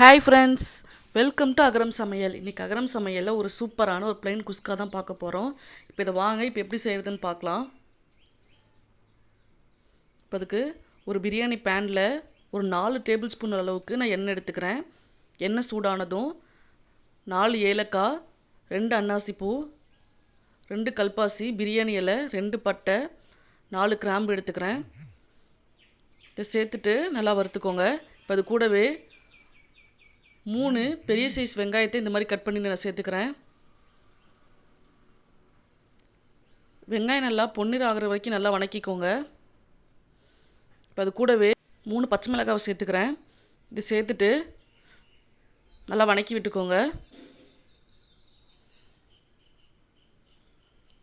Hi friends welcome to Agaram சமையல் இன்றைக்கி அகரம் சமையலில் ஒரு சூப்பரான ஒரு பிளைன் குஸ்கா தான் பார்க்க போகிறோம் இப்போ இதை வாங்க இப்போ எப்படி செய்கிறதுன்னு பார்க்கலாம். இப்போ அதுக்கு ஒரு பிரியாணி பேனில் ஒரு நாலு டேபிள் ஸ்பூன் அளவுக்கு நான் எண்ணெய் எடுத்துக்கிறேன். எண்ணெய் சூடானதும் நாலு ஏலக்காய் ரெண்டு அன்னாசி பூ ரெண்டு கல்பாசி பிரியாணி இலை ரெண்டு பட்டை நாலு கிராம்பு எடுத்துக்கிறேன். இதை சேர்த்துட்டு நல்லா வறுத்துக்கோங்க. இப்போ அது கூடவே மூணு பெரிய சைஸ் வெங்காயத்தை இந்த மாதிரி கட் பண்ணி நான் சேர்த்துக்கிறேன். வெங்காயம் நல்லா பொன்னீர் ஆகிற வரைக்கும் நல்லா வணக்கிக்கோங்க. இப்போ அது கூடவே மூணு பச்சை மிளகாவை சேர்த்துக்கிறேன். இது சேர்த்துட்டு நல்லா வணக்கி விட்டுக்கோங்க.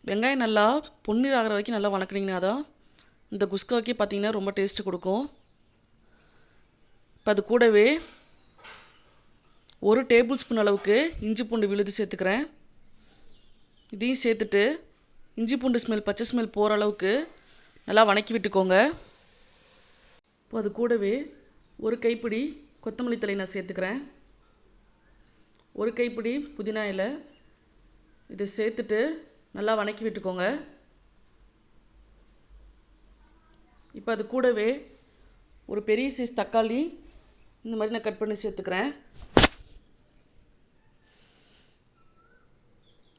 வெங்காயம் நல்லா பொன்னீர் ஆகிற வரைக்கும் நல்லா வணக்குனீங்கன்னா தான் இந்த குஸ்காவுக்கே பார்த்தீங்கன்னா ரொம்ப டேஸ்ட்டு கொடுக்கும். இப்போ அது கூடவே ஒரு டேபிள் ஸ்பூன் அளவுக்கு இஞ்சி பூண்டு விழுது சேர்த்துக்கிறேன். இதையும் சேர்த்துட்டு இஞ்சி பூண்டு ஸ்மெல் பச்சை ஸ்மெல் போகிற அளவுக்கு நல்லா வணக்கி விட்டுக்கோங்க. இப்போ அது கூடவே ஒரு கைப்பிடி கொத்தமல்லி தலை நான் சேர்த்துக்கிறேன். ஒரு கைப்பிடி புதினா இலை. இதை சேர்த்துட்டு நல்லா வணக்கி விட்டுக்கோங்க. இப்போ அது கூடவே ஒரு பெரிய சைஸ் தக்காளி இந்த மாதிரி நான் கட் பண்ணி சேர்த்துக்கிறேன்.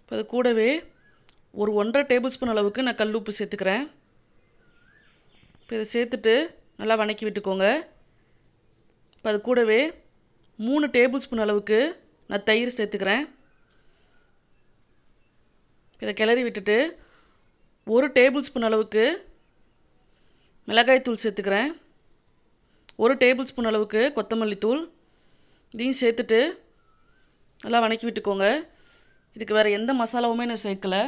இப்போ அது கூடவே ஒரு ஒன்றரை டேபிள் ஸ்பூன் அளவுக்கு நான் கல் உப்பு சேர்த்துக்கிறேன். இப்போ இதை சேர்த்துட்டு நல்லா வணக்கி விட்டுக்கோங்க. இப்போ அது கூடவே மூணு டேபிள் ஸ்பூன் அளவுக்கு நான் தயிர் சேர்த்துக்கிறேன். இதை கிளறி விட்டுட்டு ஒரு டேபிள் ஸ்பூன் அளவுக்கு மிளகாய்த்தூள் சேர்த்துக்கிறேன். ஒரு டேபிள் ஸ்பூன் அளவுக்கு கொத்தமல்லி தூள் இதையும் சேர்த்துட்டு நல்லா வணக்கி விட்டுக்கோங்க. இதுக்கு வேறு எந்த மசாலாவுமே நான் சேர்க்கலை.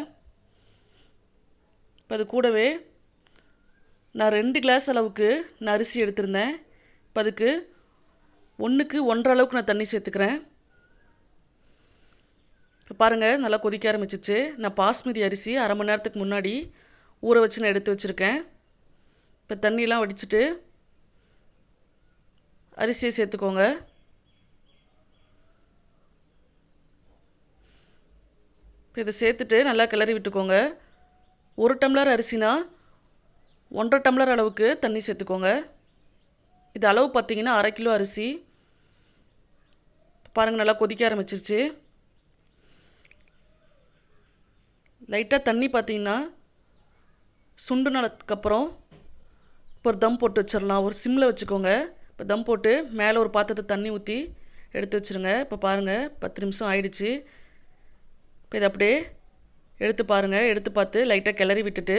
இப்போ அது கூடவே நான் ரெண்டு கிளாஸ் அளவுக்கு நான் அரிசி எடுத்திருந்தேன். இப்போ அதுக்கு ஒன்றுக்கு ஒன்றரை அளவுக்கு நான் தண்ணி சேர்த்துக்கிறேன். இப்போ பாருங்கள் நல்லா கொதிக்க ஆரம்பிச்சிச்சு. நான் பாஸ்மதி அரிசி அரை மணி நேரத்துக்கு முன்னாடி ஊற வச்சு நான் எடுத்து வச்சுருக்கேன். இப்போ தண்ணியெலாம் வடிச்சிட்டு அரிசியை சேர்த்துக்கோங்க. இப்போ இதை சேர்த்துட்டு நல்லா கிளறி விட்டுக்கோங்க. ஒரு டம்ளர் அரிசினா ஒன்றரை டம்ளர் அளவுக்கு தண்ணி சேர்த்துக்கோங்க. இது அளவு பார்த்தீங்கன்னா அரை கிலோ அரிசி. பாருங்கள் நல்லா கொதிக்க ஆரம்பிச்சிருச்சு. லைட்டாக தண்ணி பார்த்தீங்கன்னா சுண்டுனதுக்கப்புறம் இப்போ ஒரு தம் போட்டு வச்சிடலாம். ஒரு சிம்மில் வச்சுக்கோங்க. இப்போ தம் போட்டு மேலே ஒரு பாத்திரத்தை தண்ணி ஊற்றி எடுத்து வச்சுருங்க. இப்போ பாருங்கள் பத்து நிமிஷம் ஆயிடுச்சு. இப்போ இதை அப்படியே எடுத்து பாருங்கள் எடுத்து பார்த்து லைட்டாக கிளறி விட்டுட்டு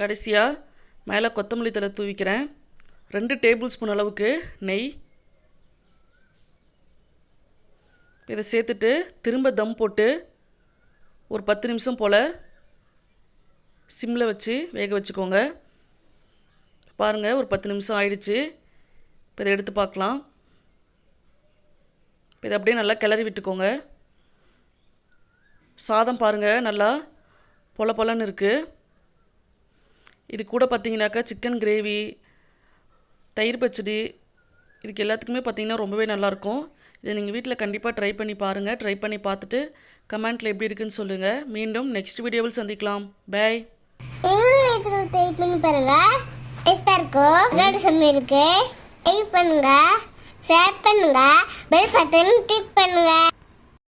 கடைசியாக மேலே கொத்தமல்லி தலை தூவிக்கிறேன். ரெண்டு டேபிள் ஸ்பூன் அளவுக்கு நெய். இதை சேர்த்துட்டு திரும்ப தம் போட்டு ஒரு பத்து நிமிஷம் போல் சிம்மில் வச்சு வேக வச்சுக்கோங்க. பாருங்கள் ஒரு பத்து நிமிஷம் ஆயிடுச்சு. இப்போ இதை எடுத்து பார்க்கலாம். இப்போ இதை அப்படியே நல்லா கிளறி விட்டுக்கோங்க. சாதம் பாருங்கள் நல்லா பொல பொலன்னு இருக்குது இது கூட பார்த்தீங்கன்னாக்கா சிக்கன் கிரேவி தயிர் பச்சடி இதுக்கு எல்லாத்துக்குமே பார்த்தீங்கன்னா ரொம்பவே நல்லாயிருக்கும். இதை நீங்கள் வீட்டில் கண்டிப்பாக ட்ரை பண்ணி பாருங்கள் ட்ரை பண்ணி பார்த்துட்டு கமெண்ட்டில் எப்படி இருக்குன்னு சொல்லுங்கள் மீண்டும் நெக்ஸ்ட் வீடியோவில் சந்திக்கலாம். பை ட்ரை பண்ணி பாருங்கள் டேஸ்டாக இருக்கும் ஷேர் பண்ணுங்க. பெல் பட்டன் கிளிக் பண்ணுங்க.